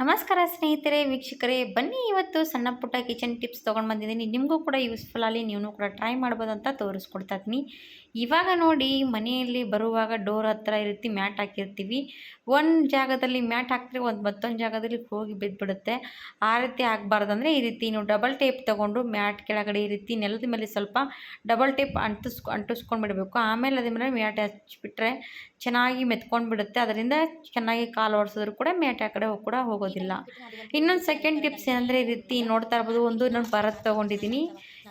ನಮಸ್ಕಾರ ಸ್ನೇಹಿತರೆ, ವೀಕ್ಷಕರೇ. ಬನ್ನಿ ಇವತ್ತು ಸಣ್ಣ ಪುಟ್ಟ ಕಿಚನ್ ಟಿಪ್ಸ್ ತೊಗೊಂಡು ಬಂದಿದ್ದೀನಿ. ನಿಮಗೂ ಕೂಡ ಯೂಸ್ಫುಲ್ ಆಗಲಿ ನೀವು ಕೂಡ ಟ್ರೈ ಮಾಡ್ಬೋದು ಅಂತ ತೋರಿಸ್ಕೊಡ್ತಾ ಇದ್ದೀನಿ. ಇವಾಗ ನೋಡಿ, ಮನೆಯಲ್ಲಿ ಬರುವಾಗ ಡೋರ್ ಹತ್ರ ಈ ರೀತಿ ಮ್ಯಾಟ್ ಹಾಕಿರ್ತೀವಿ. ಒಂದು ಜಾಗದಲ್ಲಿ ಮ್ಯಾಟ್ ಹಾಕಿದ್ರೆ ಒಂದು ಮತ್ತೊಂದು ಜಾಗದಲ್ಲಿ ಹೋಗಿ ಬಿದ್ದುಬಿಡುತ್ತೆ ಆ ರೀತಿ ಆಗಬಾರ್ದು ಅಂದರೆ ಈ ರೀತಿ ನೀವು ಡಬಲ್ ಟೇಪ್ ತೊಗೊಂಡು ಮ್ಯಾಟ್ ಕೆಳಗಡೆ ಈ ರೀತಿ ನೆಲದ ಮೇಲೆ ಸ್ವಲ್ಪ ಡಬಲ್ ಟೇಪ್ ಅಂಟಿಸ್ಕೊ ಅಂಟಿಸ್ಕೊಂಡು ಬಿಡಬೇಕು ಆಮೇಲೆ ಅದ್ರ ಮೇಲೆ ಮ್ಯಾಟ್ ಹಚ್ಬಿಟ್ರೆ ಚೆನ್ನಾಗಿ ಮೆತ್ಕೊಂಡು ಬಿಡುತ್ತೆ ಅದರಿಂದ ಚೆನ್ನಾಗಿ ಕಾಲು ಓಡಿಸಿದ್ರು ಕೂಡ ಮ್ಯಾಟ್ ಆ ಕಡೆ ಕೂಡ ಕೂಡ ಹೋಗೋದಿಲ್ಲ ಇನ್ನೊಂದು ಸೆಕೆಂಡ್ ಟಿಪ್ಸ್ ಏನಂದರೆ ಈ ರೀತಿ ನೋಡ್ತಾ ಇರ್ಬೋದು. ಒಂದು ನಾನು ಪರತ್ ತೊಗೊಂಡಿದ್ದೀನಿ.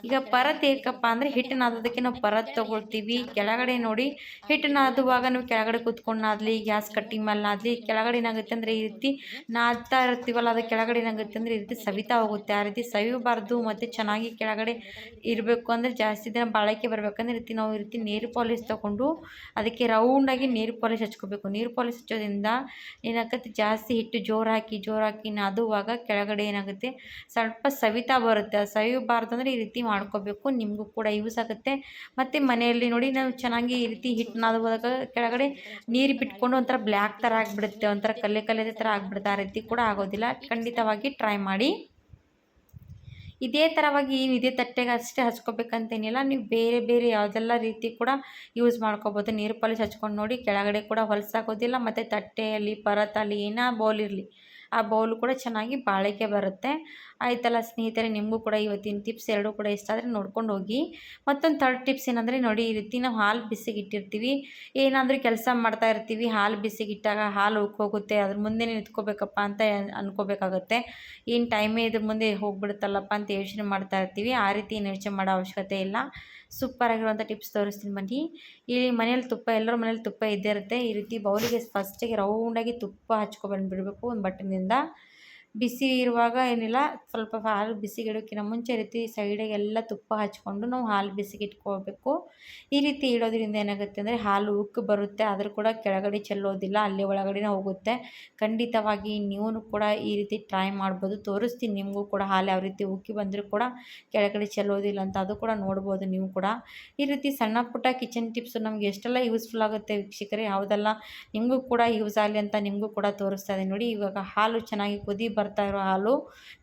ಈಗ ಪರತ್ ಏಕಪ್ಪ ಅಂದರೆ ಹಿಟ್ಟು ನಾದೋದಕ್ಕೆ ನಾವು ಪರತ್ ತೊಗೊಳ್ತೀವಿ. ಕೆಳಗಡೆ ನೋಡಿ ಹಿಟ್ಟು ನಾದುವಾಗ ನಾವು ಕೆಳಗಡೆ ಕೂತ್ಕೊಂಡು ನಾದಲಿ, ಗ್ಯಾಸ್ ಕಟ್ಟಿಂಗ್ ಮೇಲೆ ಕೆಳಗಡೆ ಏನಾಗುತ್ತೆ ಅಂದರೆ ಈ ರೀತಿ ನಾದ್ತಾ ಇರ್ತೀವಲ್ಲ, ಅದು ಕೆಳಗಡೆ ಏನಾಗುತ್ತೆ ಅಂದರೆ ಈ ರೀತಿ ಸವಿತಾ ಹೋಗುತ್ತೆ. ಆ ರೀತಿ ಸವಿಬಾರ್ದು ಮತ್ತು ಚೆನ್ನಾಗಿ ಕೆಳಗಡೆ ಇರಬೇಕು ಅಂದರೆ ಜಾಸ್ತಿ ದಿನ ಬಾಳಿಕೆ ಬರಬೇಕಂದ್ರೆ ರೀತಿ ನಾವು ಈ ರೀತಿ ನೀರು ಪಾಲಿಸ್ ತೊಗೊಂಡು ಅದಕ್ಕೆ ರೌಂಡಾಗಿ ನೀರು ಪಾಲಿಶ್ ಹಚ್ಕೋಬೇಕು. ನೀರು ಪಾಲಿಸ್ ಹಚ್ಚೋದ್ರಿಂದ ಏನಾಗುತ್ತೆ ಜಾಸ್ತಿ ಹಿಟ್ಟು ಜೋರು ಹಾಕಿ ಜೋರು ಹಾಕಿ ನಾದುವಾಗ ಕೆಳಗಡೆ ಏನಾಗುತ್ತೆ? ಸ್ವಲ್ಪ ಸವಿತಾ ಬರುತ್ತೆ. ಆ ಸವಿಬಾರ್ದು ಅಂದರೆ ಈ ರೀತಿ ಮಾಡ್ಕೋಬೇಕು. ನಿಮಗೂ ಕೂಡ ಯೂಸ್ ಆಗುತ್ತೆ. ಮತ್ತು ಮನೆಯಲ್ಲಿ ನೋಡಿ ನಾವು ಚೆನ್ನಾಗಿ ಈ ರೀತಿ ಹಿಟ್ಟು ನಾದುವಾಗ ಕೆಳಗಡೆ ನೀರು ಬಿಟ್ಕೊಂಡು ಒಂಥರ ಬ್ಲ್ಯಾಕ್ ಥರ ಆಗಿಬಿಡುತ್ತೆ. ಒಂಥರ ಕಲ್ಲೆ ಕಲ್ಲೆ ಥರ ಆಗಿಬಿಡುತ್ತೆ. ಆ ರೀತಿ ಕೂಡ ಆಗೋದಿಲ್ಲ. ಖಂಡಿತವಾಗಿ ಟ್ರೈ ಮಾಡಿ. ಇದೇ ಥರವಾಗಿ ಏನು ಇದೇ ತಟ್ಟೆಗೆ ಅಷ್ಟೇ ಹಚ್ಕೋಬೇಕಂತೇನಿಲ್ಲ ನೀವು ಬೇರೆ ಬೇರೆ ಯಾವುದೆಲ್ಲ ರೀತಿ ಕೂಡ ಯೂಸ್ ಮಾಡ್ಕೋಬೋದು. ನೀರು ಪಾಲಿಶ್ ಹಚ್ಕೊಂಡು ನೋಡಿ. ಕೆಳಗಡೆ ಕೂಡ ಹೊಲಸಾಗೋದಿಲ್ಲ. ಮತ್ತು ತಟ್ಟೆಯಲ್ಲಿ, ಪರತಲ್ಲಿ, ಏನೋ ಬೌಲ್ ಇರಲಿ. ಆ ಬೌಲ್ ಕೂಡ ಚೆನ್ನಾಗಿ ಬಾಳಿಕೆ ಬರುತ್ತೆ. ಆಯ್ತಲ್ಲ ಸ್ನೇಹಿತರೆ, ನಿಮಗೂ ಕೂಡ ಇವತ್ತಿನ ಟಿಪ್ಸ್ ಎರಡೂ ಕೂಡ ಇಷ್ಟ ಆದರೆ ನೋಡ್ಕೊಂಡು ಹೋಗಿ. ಮತ್ತೊಂದು ಥರ್ಡ್ ಟಿಪ್ಸ್ ಏನಂದರೆ, ನೋಡಿ ಈ ರೀತಿ ನಾವು ಹಾಲು ಬಿಸಿಗೆ ಇಟ್ಟಿರ್ತೀವಿ ಏನಾದರೂ ಕೆಲಸ ಮಾಡ್ತಾ ಇರ್ತೀವಿ, ಹಾಲು ಬಿಸಿಗೆ ಇಟ್ಟಾಗ ಹಾಲು ಉಕ್ಕೋಗುತ್ತೆ, ಅದ್ರ ಮುಂದೆ ನಿಂತ್ಕೋಬೇಕಪ್ಪ ಅಂತ ಅನ್ಕೋಬೇಕಾಗತ್ತೆ. ಏನು ಟೈಮೇ ಇದ್ರ ಮುಂದೆ ಹೋಗ್ಬಿಡುತ್ತಲ್ಲಪ್ಪ ಅಂತ ಯೋಚನೆ ಮಾಡ್ತಾ ಇರ್ತೀವಿ. ಆ ರೀತಿ ಏನು ಯೋಚನೆ ಮಾಡೋ ಅವಶ್ಯಕತೆ ಇಲ್ಲ. ಸೂಪರ್ ಆಗಿರುವಂಥ ಟಿಪ್ಸ್ ತೋರಿಸ್ತೀನಿ ಬನ್ನಿ. ಇಲ್ಲಿ ಮನೇಲಿ ತುಪ್ಪ, ಎಲ್ಲರ ಮನೇಲಿ ತುಪ್ಪ ಇದ್ದೇ ಇರುತ್ತೆ. ಈ ರೀತಿ ಬೌಲಿಗೆ ಫಸ್ಟಿಗೆ ರೌಂಡಾಗಿ ತುಪ್ಪ ಹಚ್ಕೊಬಂದು ಬಿಡಬೇಕು ಒಂದು ಬಟ್ಟಲಿನಿಂದ ಬಿಸಿ ಇರುವಾಗ ಏನಿಲ್ಲ, ಸ್ವಲ್ಪ ಹಾಲು ಬಿಸಿಗಿಡೋಕ್ಕಿಂತ ಮುಂಚೆ ರೀತಿ ಸೈಡಿಗೆಲ್ಲ ತುಪ್ಪ ಹಚ್ಕೊಂಡು ನಾವು ಹಾಲು ಬಿಸಿಗಿಟ್ಕೋಬೇಕು ಈ ರೀತಿ ಇಡೋದ್ರಿಂದ ಏನಾಗುತ್ತೆ ಅಂದರೆ ಹಾಲು ಉಕ್ಕು ಬರುತ್ತೆ. ಆದರೂ ಕೂಡ ಕೆಳಗಡೆ ಚೆಲ್ಲೋದಿಲ್ಲ, ಅಲ್ಲಿ ಒಳಗಡೆನೇ ಹೋಗುತ್ತೆ. ಖಂಡಿತವಾಗಿ ನೀವು ಕೂಡ ಈ ರೀತಿ ಟ್ರೈ ಮಾಡ್ಬೋದು. ತೋರಿಸ್ತೀನಿ ನಿಮಗೂ ಕೂಡ ಹಾಲು ಯಾವ ರೀತಿ ಉಕ್ಕಿ ಬಂದರೂ ಕೂಡ ಕೆಳಗಡೆ ಚೆಲ್ಲೋದಿಲ್ಲ ಅಂತ ಅದು ಕೂಡ ನೋಡ್ಬೋದು ನೀವು ಕೂಡ. ಈ ರೀತಿ ಸಣ್ಣ ಪುಟ್ಟ ಕಿಚನ್ ಟಿಪ್ಸು ನಮಗೆ ಎಷ್ಟೆಲ್ಲ ಯೂಸ್ಫುಲ್ ಆಗುತ್ತೆ ವೀಕ್ಷಕರೇ, ಯಾವುದೆಲ್ಲ ನಿಮಗೂ ಕೂಡ ಯೂಸ್ ಆಗಲಿ ಅಂತ ನಿಮಗೂ ಕೂಡ ತೋರಿಸ್ತಾ ಇದೆ ನೋಡಿ. ಇವಾಗ ಹಾಲು ಚೆನ್ನಾಗಿ ಕುದಿ ಬರ್ತಾ ಇರೋ ಹಾಲು.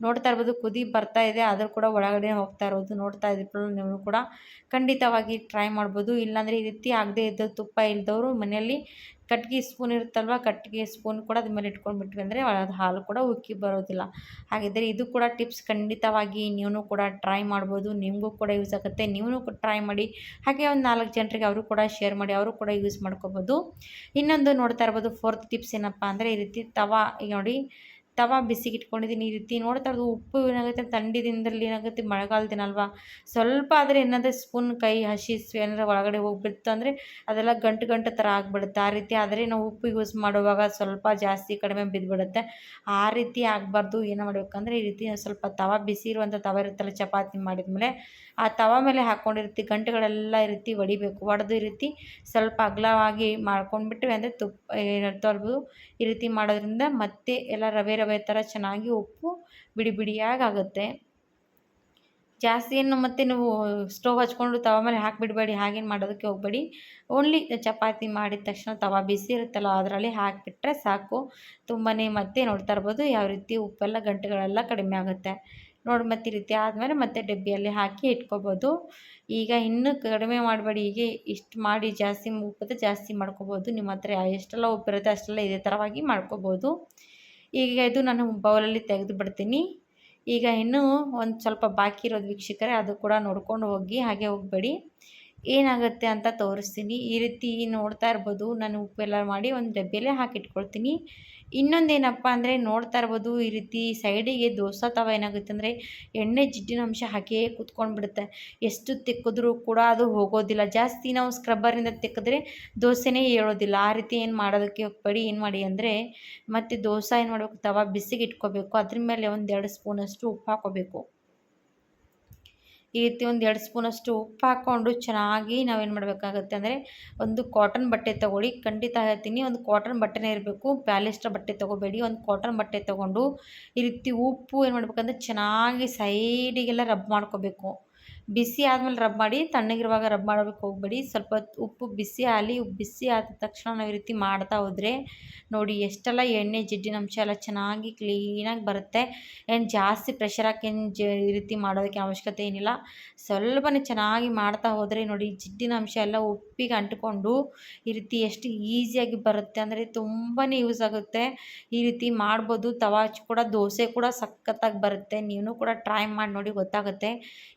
ನೋಡ್ತಾ ಇರ್ಬೋದು, ಕುದಿ ಬರ್ತಾ ಇದೆ. ಆದರೂ ಕೂಡ ಒಳಗಡೆ ಹೋಗ್ತಾ ಇರೋದು ನೋಡ್ತಾ ಇದ್ರು ನೀವು ಕೂಡ ಖಂಡಿತವಾಗಿ ಟ್ರೈ ಮಾಡ್ಬೋದು. ಇಲ್ಲಾಂದರೆ ಈ ರೀತಿ ಆಗದೇ ಇದ್ದ ತುಪ್ಪ ಇಲ್ದವರು ಮನೆಯಲ್ಲಿ ಕಟ್ಟಿಗೆ ಸ್ಪೂನ್ ಇರುತ್ತಲ್ವ ಕಟ್ಟಿಗೆ ಸ್ಪೂನ್ ಕೂಡ ಅದ್ರ ಮೇಲೆ ಇಟ್ಕೊಂಡ್ಬಿಟ್ವಿ ಅಂದರೆ ಅದು ಹಾಲು ಕೂಡ ಉಕ್ಕಿ ಬರೋದಿಲ್ಲ. ಹಾಗಿದ್ದರೆ ಇದು ಕೂಡ ಟಿಪ್ಸ್ ಖಂಡಿತವಾಗಿ ನೀವು ಕೂಡ ಟ್ರೈ ಮಾಡ್ಬೋದು. ನಿಮಗೂ ಕೂಡ ಯೂಸ್ ಆಗುತ್ತೆ. ನೀವು ಟ್ರೈ ಮಾಡಿ, ಹಾಗೆ ಒಂದು ನಾಲ್ಕು ಜನರಿಗೆ ಅವರು ಕೂಡ ಶೇರ್ ಮಾಡಿ, ಅವರು ಕೂಡ ಯೂಸ್ ಮಾಡ್ಕೋಬೋದು. ಇನ್ನೊಂದು ನೋಡ್ತಾ ಇರ್ಬೋದು ಫೋರ್ತ್ ಟಿಪ್ಸ್ ಏನಪ್ಪ ಅಂದರೆ ಈ ರೀತಿ ತವಾ ಈಗ ನೋಡಿ ತವಾ ಬಿಸಿ ಇಟ್ಕೊಂಡಿದ್ದೀನಿ ಈ ರೀತಿ ನೋಡ್ತಾ ಇರೋದು ಉಪ್ಪು ಏನಾಗುತ್ತೆ ಥಂಡಿ ದಿನದಲ್ಲಿ ಏನಾಗುತ್ತೆ? ಮಳೆಗಾಲ ಸ್ವಲ್ಪ ಆದರೆ ಏನಾದರೂ ಸ್ಪೂನ್, ಕೈ, ಹಸಿ ಏನಾರ ಒಳಗಡೆ ಹೋಗ್ಬಿಡ್ತು ಅಂದರೆ ಅದೆಲ್ಲ ಗಂಟು ಗಂಟು ಥರ ಆಗಿಬಿಡುತ್ತೆ. ಆ ರೀತಿ ಆದರೆ ನಾವು ಉಪ್ಪು ಯೂಸ್ ಮಾಡುವಾಗ ಸ್ವಲ್ಪ ಜಾಸ್ತಿ ಕಡಿಮೆ ಬಿದ್ದುಬಿಡುತ್ತೆ ಆ ರೀತಿ ಆಗಬಾರ್ದು. ಏನು ಮಾಡಬೇಕಂದ್ರೆ ಈ ರೀತಿ ಸ್ವಲ್ಪ ತವಾ ಬಿಸಿ ಇರುವಂಥ ತವ ಇರುತ್ತಲ್ಲ ಚಪಾತಿ ಮಾಡಿದ್ಮೇಲೆ, ಆ ತವ ಮೇಲೆ ಹಾಕ್ಕೊಂಡಿರ್ತಿ ಗಂಟುಗಳೆಲ್ಲ ಈ ರೀತಿ ಒಡಿಬೇಕು. ಒಡೆದು ಈ ರೀತಿ ಸ್ವಲ್ಪ ಅಗಲವಾಗಿ ಮಾಡ್ಕೊಂಡ್ಬಿಟ್ಟು ಅಂದರೆ ತುಪ್ಪ ತೊಳೆದು ಈ ರೀತಿ ಮಾಡೋದ್ರಿಂದ ಮತ್ತೆ ಎಲ್ಲ ರವೆ ಥರ ಚೆನ್ನಾಗಿ ಉಪ್ಪು ಬಿಡಿ ಬಿಡಿಯಾಗಿ ಆಗುತ್ತೆ ಜಾಸ್ತಿ ಏನು ಮತ್ತೆ ನೀವು ಸ್ಟವ್ ಹಚ್ಕೊಂಡು ತವ ಮೇಲೆ ಹಾಕಿಬಿಡಬೇಡಿ, ಹಾಗೇನು ಮಾಡೋದಕ್ಕೆ ಹೋಗಬೇಡಿ. ಓನ್ಲಿ ಚಪಾತಿ ಮಾಡಿದ ತಕ್ಷಣ ತವ ಬಿಸಿ ಇರುತ್ತಲ್ಲ, ಅದರಲ್ಲಿ ಹಾಕಿಬಿಟ್ರೆ ಸಾಕು. ತುಂಬಾ ಮತ್ತೆ ನೋಡ್ತಾ ಇರ್ಬೋದು ಯಾವ ರೀತಿ ಉಪ್ಪೆಲ್ಲ ಗಂಟುಗಳೆಲ್ಲ ಕಡಿಮೆ ಆಗುತ್ತೆ. ನೋಡಿ ಮತ್ತೆ ಈ ರೀತಿ ಆದಮೇಲೆ ಮತ್ತೆ ಡಬ್ಬಿಯಲ್ಲಿ ಹಾಕಿ ಇಟ್ಕೋಬೋದು. ಈಗ ಇನ್ನೂ ಕಡಿಮೆ ಮಾಡಬೇಡಿ, ಹೀಗೆ ಇಷ್ಟು ಮಾಡಿ ಜಾಸ್ತಿ ಉಪ್ಪತ್ತೆ ಜಾಸ್ತಿ ಮಾಡ್ಕೋಬೋದು. ನಿಮ್ಮ ಹತ್ರ ಎಷ್ಟೆಲ್ಲ ಉಪ್ಪಿರುತ್ತೆ ಅಷ್ಟೆಲ್ಲ ಇದೇ ಥರವಾಗಿ ಮಾಡ್ಕೋಬೋದು. ಈಗ ಇದು ನಾನು ಬೌಲಲ್ಲಿ ತೆಗೆದು ಬಿಡ್ತೀನಿ. ಈಗ ಇನ್ನೂ ಒಂದು ಸ್ವಲ್ಪ ಬಾಕಿ ಇರೋದು ವೀಕ್ಷಕರೇ, ಅದು ಕೂಡ ನೋಡ್ಕೊಂಡು ಹೋಗಿ ಹಾಗೆ ಹೋಗಬೇಡಿ. ಏನಾಗುತ್ತೆ ಅಂತ ತೋರಿಸ್ತೀನಿ. ಈ ರೀತಿ ನೋಡ್ತಾ ಇರ್ಬೋದು. ನಾನು ಉಪ್ಪೆಲ್ಲ ಮಾಡಿ ಒಂದು ಡಬ್ಬಿಯಲ್ಲೇ ಹಾಕಿಟ್ಕೊಳ್ತೀನಿ. ಇನ್ನೊಂದೇನಪ್ಪ ಅಂದರೆ ನೋಡ್ತಾ ಇರ್ಬೋದು ಈ ರೀತಿ ಸೈಡಿಗೆ ದೋಸೆ ತವ ಏನಾಗುತ್ತೆ ಅಂದರೆ ಎಣ್ಣೆ ಜಿಡ್ಡಿನ ಅಂಶ ಹಾಕೇ ಕೂತ್ಕೊಂಡ್ಬಿಡುತ್ತೆ. ಎಷ್ಟು ತೆಕ್ಕಿದ್ರೂ ಕೂಡ ಅದು ಹೋಗೋದಿಲ್ಲ. ಜಾಸ್ತಿ ನಾವು ಸ್ಕ್ರಬ್ಬರಿಂದ ತೆಕ್ಕಿದ್ರೆ ದೋಸೆನೇ ಏಳೋದಿಲ್ಲ. ಆ ರೀತಿ ಏನು ಮಾಡೋದಕ್ಕೆ ಹೋಗ್ಬೇಡಿ. ಏನು ಮಾಡಿ ಅಂದರೆ ಮತ್ತು ದೋಸೆ ಏನು ಮಾಡಬೇಕು? ತವ ಬಿಸಿಗೆ ಇಟ್ಕೋಬೇಕು ಅದ್ರ ಮೇಲೆ ಒಂದು ಎರಡು ಸ್ಪೂನಷ್ಟು ಉಪ್ಪು ಹಾಕೋಬೇಕು. ಈ ರೀತಿ ಒಂದು ಎರಡು ಸ್ಪೂನಷ್ಟು ಉಪ್ಪು ಹಾಕ್ಕೊಂಡು ಚೆನ್ನಾಗಿ ನಾವೇನು ಮಾಡಬೇಕಾಗುತ್ತೆ ಅಂದರೆ ಒಂದು ಕಾಟನ್ ಬಟ್ಟೆ ತೊಗೊಳ್ಳಿ. ಖಂಡಿತ ಹೇಳ್ತೀನಿ, ಒಂದು ಕಾಟನ್ ಬಟ್ಟೆನೇ ಇರಬೇಕು. ಪ್ಯಾಲೆಸ್ಟ್ರ ಬಟ್ಟೆ ತೊಗೋಬೇಡಿ. ಒಂದು ಕಾಟನ್ ಬಟ್ಟೆ ತೊಗೊಂಡು ಈ ರೀತಿ ಉಪ್ಪು ಏನು ಮಾಡಬೇಕಂದ್ರೆ ಚೆನ್ನಾಗಿ ಸೈಡಿಗೆಲ್ಲ ರಬ್ ಮಾಡ್ಕೋಬೇಕು. ಬಿಸಿ ಆದಮೇಲೆ ರಬ್ ಮಾಡಿ, ತಣ್ಣಗಿರುವಾಗ ರಬ್ ಮಾಡೋದಕ್ಕೆ ಹೋಗಬೇಡಿ. ಸ್ವಲ್ಪ ಉಪ್ಪು ಬಿಸಿ ಆಗಲಿ ಬಿಸಿ ಆದ ತಕ್ಷಣ ನಾವು ಈ ರೀತಿ ಮಾಡ್ತಾ ಹೋದರೆ ನೋಡಿ ಎಷ್ಟೆಲ್ಲ ಎಣ್ಣೆ ಜಿಡ್ಡಿನ ಅಂಶ ಎಲ್ಲ ಚೆನ್ನಾಗಿ ಕ್ಲೀನಾಗಿ ಬರುತ್ತೆ. ಏನು ಜಾಸ್ತಿ ಪ್ರೆಷರ್ ಹಾಕಿ ಏನು ಜ ಈ ರೀತಿ ಮಾಡೋದಕ್ಕೆ ಅವಶ್ಯಕತೆ ಏನಿಲ್ಲ. ಸ್ವಲ್ಪನೇ ಚೆನ್ನಾಗಿ ಮಾಡ್ತಾ ಹೋದರೆ ನೋಡಿ ಜಿಡ್ಡಿನ ಅಂಶ ಎಲ್ಲ ಉಪ್ಪಿಗೆ ಅಂಟಿಕೊಂಡು ಈ ರೀತಿ ಎಷ್ಟು ಈಸಿಯಾಗಿ ಬರುತ್ತೆ. ಅಂದರೆ ತುಂಬಾ ಯೂಸ್ ಆಗುತ್ತೆ. ಈ ರೀತಿ ಮಾಡ್ಬೋದು. ತವಾಚ್ ಕೂಡ, ದೋಸೆ ಕೂಡ ಸಖತ್ತಾಗಿ ಬರುತ್ತೆ. ನೀವು ಕೂಡ ಟ್ರೈ ಮಾಡಿ ನೋಡಿ ಗೊತ್ತಾಗುತ್ತೆ.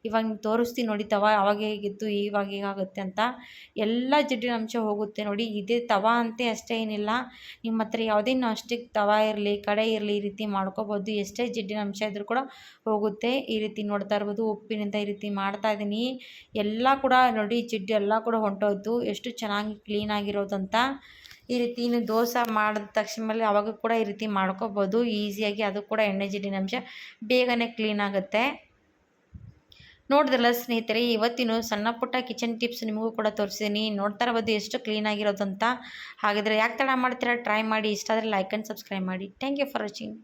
ಇವಾಗ ನಿಮ್ಗೆ ತೋರಿಸ್ತೀನಿ ನೋಡಿ, ತವಾ ಅವಾಗ ಹೇಗಿತ್ತು ಇವಾಗ ಹೇಗಾಗುತ್ತೆ ಅಂತ. ಎಲ್ಲ ಜಿಡ್ಡಿನ ಅಂಶ ಹೋಗುತ್ತೆ ನೋಡಿ. ಇದೇ ತವಾ ಅಂತೆ ಅಷ್ಟೇ ಏನಿಲ್ಲ. ನಿಮ್ಮ ಹತ್ರ ಯಾವುದೇ ನಾಸ್ಟಿಕ್ ತವ ಇರಲಿ, ಕಡೆ ಇರಲಿ, ಈ ರೀತಿ ಮಾಡ್ಕೋಬೋದು. ಎಷ್ಟೇ ಜಿಡ್ಡಿನ ಅಂಶ ಇದ್ರೂ ಕೂಡ ಹೋಗುತ್ತೆ. ಈ ರೀತಿ ನೋಡ್ತಾ ಇರ್ಬೋದು, ಉಪ್ಪಿನಿಂದ ಈ ರೀತಿ ಮಾಡ್ತಾ ಇದ್ದೀನಿ ಎಲ್ಲ ಕೂಡ ನೋಡಿ ಜಿಡ್ಡು ಎಲ್ಲ ಕೂಡ ಹೊಂಟೋಯ್ತು. ಎಷ್ಟು ಚೆನ್ನಾಗಿ ಕ್ಲೀನಾಗಿರೋದು ಅಂತ. ಈ ರೀತಿ ಇನ್ನು ದೋಸೆ ಮಾಡಿದ ತಕ್ಷಣ ಮೇಲೆ ಅವಾಗ ಕೂಡ ಈ ರೀತಿ ಮಾಡ್ಕೋಬೋದು. ಈಸಿಯಾಗಿ ಅದು ಕೂಡ ಎಣ್ಣೆ ಜಿಡ್ಡಿನ ಅಂಶ ಬೇಗನೆ ಕ್ಲೀನ್ ಆಗುತ್ತೆ. ನೋಡಿದ್ರಲ್ಲ ಸ್ನೇಹಿತರೆ, ಇವತ್ತಿನ ಸಣ್ಣ ಪುಟ್ಟ ಕಿಚನ್ ಟಿಪ್ಸ್ ನಿಮಗೂ ಕೂಡ ತೋರಿಸಿದ್ದೀನಿ ನೋಡ್ತಾ ಬದ್ದು ಎಷ್ಟು ಕ್ಲೀನಾಗಿರೋದು ಅಂತ ಹಾಗಿದ್ರೆ ಯಾಕೆ ತಡ ಮಾಡ್ತೀರಾ? ಟ್ರೈ ಮಾಡಿ. ಇಷ್ಟ ಆದರೆ ಲೈಕ್ ಆ್ಯಂಡ್ ಸಬ್ಸ್ಕ್ರೈಬ್ ಮಾಡಿ. Thank you for watching